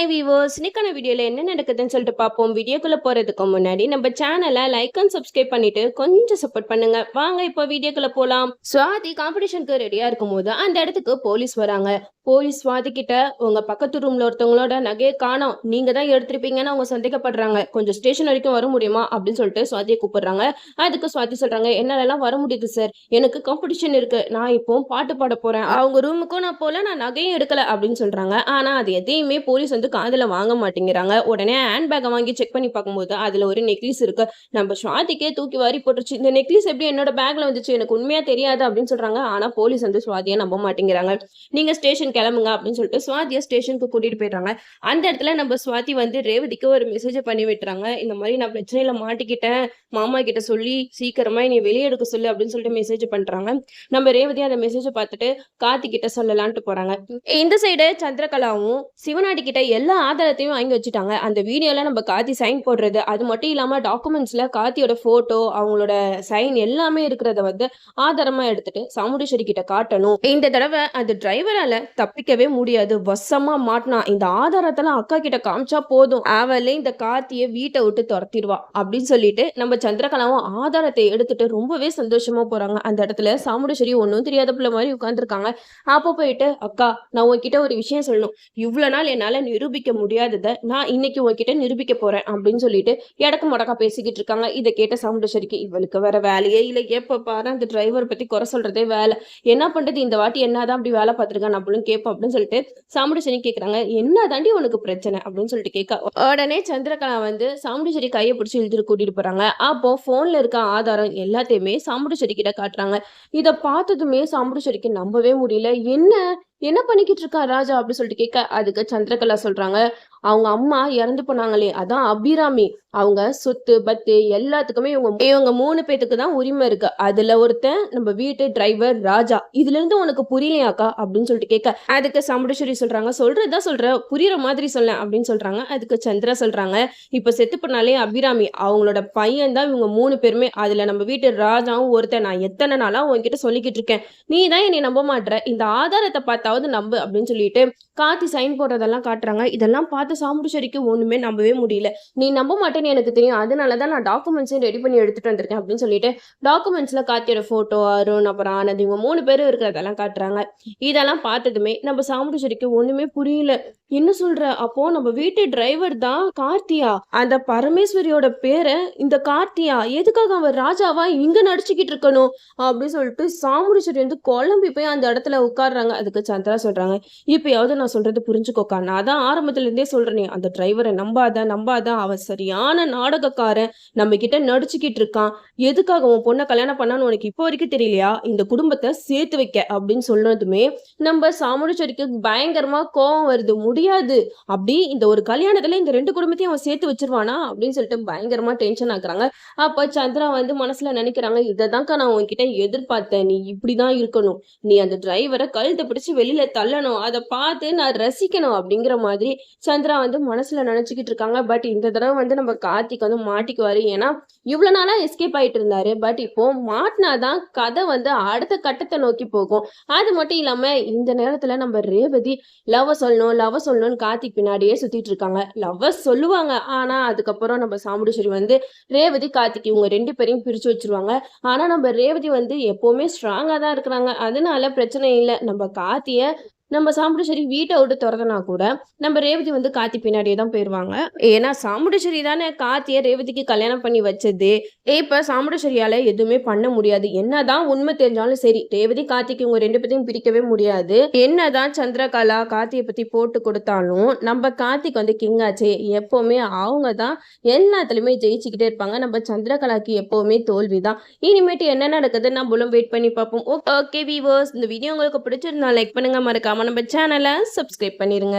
Hi viewers இன்னைக்கான வீடியோவில் என்ன நடக்குதுன்னு சொல்லிட்டு பார்ப்போம். வீடியோக்குள்ளே போகிறதுக்கு முன்னாடி நம்ம சேனலை லைக் அண்ட் சப்ஸ்கிரைப் பண்ணிட்டு கொஞ்சம் சப்போர்ட் பண்ணுங்க. வாங்க இப்போ வீடியோக்குள்ளே போகலாம் சுவாதி காம்படிஷனுக்கு ரெடியாக இருக்கும்போது அந்த இடத்துக்கு போலீஸ் வராங்க. போலீஸ் சுவாதி கிட்ட உங்க பக்கத்து ரூம்ல ஒருத்தவங்களோட நகையை காணோம். நீங்க தான் எடுத்திருப்பீங்கன்னு அவங்க சந்தேகப்படுறாங்க. கொஞ்சம் ஸ்டேஷன் வரைக்கும் வர முடியுமா அப்படின்னு சொல்லிட்டு சுவாதியை கூப்பிடுறாங்க. அதுக்கு சுவாதி சொல்றாங்க என்னாலலாம் வர முடியுது சார் எனக்கு காம்படிஷன் இருக்கு. நான் இப்போ பாட்டு பாட போறேன். அவங்க ரூமுக்கும் நான் போல நான் நகையும் எடுக்கல அப்படின்னு சொல்றாங்க. ஆனா அது எதையுமே போலீஸ் வந்து காதில் வாங்க மாட்டேங்கிறாங்க. உடனே ஹேண்ட் பேக்கை வாங்கி செக் பண்ணி பார்க்கும்போது அதில் ஒரு நெக்லஸ் இருக்கு. நம்ம சுவாதிக்கே தூக்கி வாரி போட்டுருச்சு. இந்த நெக்லஸ் எப்படி என்னோட பேக்ல வந்துச்சு? எனக்கு உண்மையா தெரியாது அப்படின்னு சொல்றாங்க. ஆனா போலீஸ் வந்து சுவாதியை நம்ப மாட்டேங்கிறாங்க. நீங்க ஸ்டேஷன் கிளம்புங்க அப்படின்னு சொல்லிட்டு சுவாதியை ஸ்டேஷனுக்கு கூட்டிட்டு போயிடுறாங்க. அந்த இடத்துல நம்ம சுவாதி வந்து ரேவதிக்கு ஒரு மெசேஜ் பண்ணி விட்டுறாங்க. இந்த மாதிரி நான் பிரச்சனையில மாட்டிக்கிட்டேன். மாமா கிட்ட சொல்லி சீக்கிரமா நீ வெளியே எடுக்க சொல்லு அப்படின்னு சொல்லிட்டு மெசேஜ் பண்றாங்க. நம்ம ரேவதி அந்த மெசேஜை பார்த்துட்டு கார்த்தி கிட்ட சொல்லலான்ட்டு போறாங்க. இந்த சைடு சந்திரகலாவும் சிவநாடி கிட்ட எல்லா ஆதாரத்தையும் வாங்கி வச்சுட்டாங்க. அந்த வீடியோவில் நம்ம கார்த்தி சைன் போடுறது அது மட்டும் இல்லாமல் டாக்குமெண்ட்ஸில் கார்த்தியோட ஃபோட்டோ அவங்களோட சைன் எல்லாமே இருக்கிறத வந்து ஆதாரமாக எடுத்துட்டு சாமுண்டீஸ்வரி கிட்ட காட்டணும். இந்த தடவை அந்த டிரைவரால் தப்பிக்கவே முடியாது. வசமாக மாட்டினா இந்த ஆதாரத்தெல்லாம் அக்கா கிட்ட காமிச்சா போதும். அவளே இந்த கார்த்தியை வீட்டை விட்டு துரத்திடுவா அப்படின்னு சொல்லிட்டு நம்ம சந்திரகலாவும் ஆதாரத்தை எடுத்துட்டு ரொம்பவே சந்தோஷமா போறாங்க. அந்த இடத்துல சாமுண்டீஸ்வரி ஒன்றும் தெரியாத பிள்ளை மாதிரி உட்காந்துருக்காங்க அப்போ போயிட்டு அக்கா நான் உன்கிட்ட ஒரு விஷயம் சொல்லணும். இவ்வளோ நாள் என்னால் என்னால நிரூபிக்க முடியாததை நான் இன்னைக்கு உங்ககிட்ட நிரூபிக்க போறேன் அப்படின்னு சொல்லிட்டு இடக்கு முடக்கா பேசிக்கிட்டு இருக்காங்க. இதை கேட்ட சாமுண்டீஸ்வரிக்கு இவளுக்கு வேற வேலையே இல்லை. எப்போ பாரு அந்த டிரைவர் பத்தி குறை சொல்றதே வேலை. என்ன பண்றது? இந்த வாட்டி என்னதான் அப்படி வேலை பார்த்துருக்கான் அப்படின்னு கேட்போம் அப்படின்னு சொல்லிட்டு சாமுண்டீஸ்வரி கேட்குறாங்க என்ன தாண்டி உனக்கு பிரச்சனை? அப்படின்னு சொல்லிட்டு கேட்க உடனே சந்திரகலா வந்து சாமுண்டீஸ்வரி கையை பிடிச்சி இழுத்துட்டு கூட்டிட்டு போறாங்க. அப்போ போன்ல இருக்க ஆதாரம் எல்லாத்தையுமே சாமுண்டீஸ்வரி கிட்ட காட்டுறாங்க. இதை பார்த்ததுமே சாமுண்டீஸ்வரிக்கு நம்பவே முடியல. என்ன என்ன பண்ணிக்கிட்டு இருக்கா ராஜா அப்படின்னு சொல்லிட்டு கேட்க அதுக்கு சந்திரகலா சொல்றாங்க அவங்க அம்மா இறந்து போனாங்களே. அதான் அபிராமி. அவங்க சொத்து பத்து எல்லாத்துக்குமே இவங்க இவங்க மூணு பேத்துக்கு தான் உரிமை இருக்கு. அதுல ஒருத்தன் நம்ம வீட்டு டிரைவர் ராஜா. இதுல இருந்து உனக்கு புரியலையாக்கா? அப்படின்னு சொல்லிட்டு கேட்க அதுக்கு சமுடேஸ்வரி சொல்றாங்க. சொல்றதுதான் சொல்ற புரியுற மாதிரி சொல்ல அப்படின்னு சொல்றாங்க. அதுக்கு சந்திரா சொல்றாங்க. இப்ப செத்து பண்ணாலே அபிராமி. அவங்களோட பையன் தான் இவங்க மூணு பேருமே. அதுல நம்ம வீட்டு ராஜாவும் ஒருத்தன். நான் எத்தனை நாளா உன்கிட்ட சொல்லிக்கிட்டு இருக்கேன். நீ தான் என்னை நம்ப மாட்ற. இந்த ஆதாரத்தை பார்த்தாவது நம்பு அப்படின்னு சொல்லிட்டு காத்தி சைன் போடுறதெல்லாம் காட்டுறாங்க. இதெல்லாம் பார்த்து சாமுண்டீஸ்வரிக்கு ஒண்ணுமே நம்பவே முடியல. நீ நம்ப மாட்டேன்னு எனக்கு தெரியும். அதனால தான் நான் டாக்குமெண்ட்ஸையும் ரெடி பண்ணி எடுத்துட்டு வந்திருக்கேன் அப்படின்னு சொல்லிட்டு டாக்குமெண்ட்ஸ்ல காத்தியோட போட்டோ அருண் அப்புறம் ஆனந்த் இவங்க மூணு பேரும் இருக்கிறதெல்லாம் காட்டுறாங்க. இதெல்லாம் பார்த்ததுமே நம்ம சாமுண்டீஸ்வரிக்கு ஒண்ணுமே புரியல. என்ன சொல்ற? அப்போ நம்ம வீட்டு டிரைவர் தான் கார்த்தியா. அந்த பரமேஸ்வரியோட பேரை இந்த கார்த்தியா எதுக்காக அவன் ராஜாவா இங்க நடிச்சுக்கிட்டு இருக்கணும்? அப்படின்னு சொல்லிட்டு சாமுண்டீஸ்வரி வந்து குழம்பி போய் அந்த இடத்துல உட்கார்றாங்க. அதுக்கு சந்திரா சொல்றாங்க. இப்பயாவது நான் சொல்றது புரிஞ்சுக்கோக்கா. நான் தான் ஆரம்பத்துல இருந்தே சொல்றேன் அந்த டிரைவரை நம்பாத நம்பாத அவன் சரியான நாடகக்காரன் நம்ம கிட்ட நடிச்சுக்கிட்டு இருக்கான். எதுக்காக உன் பொண்ணை கல்யாணம் பண்ணான்னு உனக்கு இப்போ வரைக்கும் தெரியலையா? இந்த குடும்பத்தை சேர்த்து வைக்க அப்படின்னு சொன்னதுமே நம்ம சாமுடிச்சரிக்கு பயங்கரமா கோவம் வருது. முடியாது. அப்படி இந்த ஒரு கல்யாணத்துல இந்த ரெண்டு குடும்பத்தையும் அவன் சேர்த்து வச்சிருவானா? அப்படின்னு சொல்லிட்டு பயங்கரமா டென்ஷன் ஆக்குறாங்க. அப்ப சந்திரா வந்து மனசுல நினைக்கிறாங்க இதைதான்க்கா நான் உன்கிட்ட எதிர்பார்த்தேன். நீ இப்படிதான் இருக்கணும். நீ அந்த டிரைவரை கழுத்தை பிடிச்சு வெளியில தள்ளணும். அதை பார்த்து நான் ரசிக்கணும். அப்படிங்கிற மாதிரி சந்திரா வந்து மனசுல நினைச்சுக்கிட்டு இருக்காங்க. பட் இந்த தடவை வந்து நம்ம கார்த்திக் வந்து மாட்டிக்குவாரு. ஏன்னா இவ்வளவு நாளா எஸ்கேப் ஆயிட்டு இருந்தாரு. பட் இப்போ மாட்டினாதான் கதை வந்து அடுத்த கட்டத்தை நோக்கி போகும். அது மட்டும் இல்லாம இந்த நேரத்துல நம்ம ரேவதி லவ் சொல்லணும் லவ் சொல்லணும்னு கார்த்திக் பின்னாடியே சுத்திட்டு இருக்காங்க. லவ் சொல்லுவாங்க. ஆனா அதுக்கப்புறம் நம்ம சாமுண்டீஸ்வரி வந்து ரேவதி கார்த்திக் இவங்க ரெண்டு பேரையும் பிரிச்சு வச்சிருவாங்க. ஆனா நம்ம ரேவதி வந்து எப்பவுமே ஸ்ட்ராங்கா தான் இருக்கிறாங்க. அதனால பிரச்சனை இல்லை. நம்ம கார்த்திய நம்ம சாமுண்டீஸ்வரி வீட்டை விட்டு திறந்தனா கூட நம்ம ரேவதி வந்து காத்தி பின்னாடியே தான் போயிடுவாங்க ஏன்னா சாமுண்டீஸ்வரி தானே காத்தியை ரேவதிக்கு கல்யாணம் பண்ணி வச்சது. இப்போ சாமுண்டீஸ்வரியால எதுவுமே பண்ண முடியாது. என்னதான் உண்மை தெரிஞ்சாலும் சரி ரேவதி கார்த்திக்கு இவங்க ரெண்டு பேத்தையும் பிரிக்கவே முடியாது. என்னதான் சந்திரகலா கார்த்தியை பற்றி போட்டு கொடுத்தாலும் நம்ம கார்த்திக் வந்து கிங்காச்சே எப்போவுமே அவங்க தான் எல்லாத்துலேயுமே ஜெயிச்சுக்கிட்டே இருப்பாங்க. நம்ம சந்திரகலாக்கு எப்போதுமே தோல்வி தான் இனிமேட்டு என்ன நடக்குது நம்மளும் வெயிட் பண்ணி பார்ப்போம். ஓகே வீவர்ஸ் இந்த வீடியோ உங்களுக்கு பிடிச்சிருந்தா லைக் பண்ணுங்க. மறக்காம நம்ம சேனலை சப்ஸ்கிரைப் பண்ணிடுங்க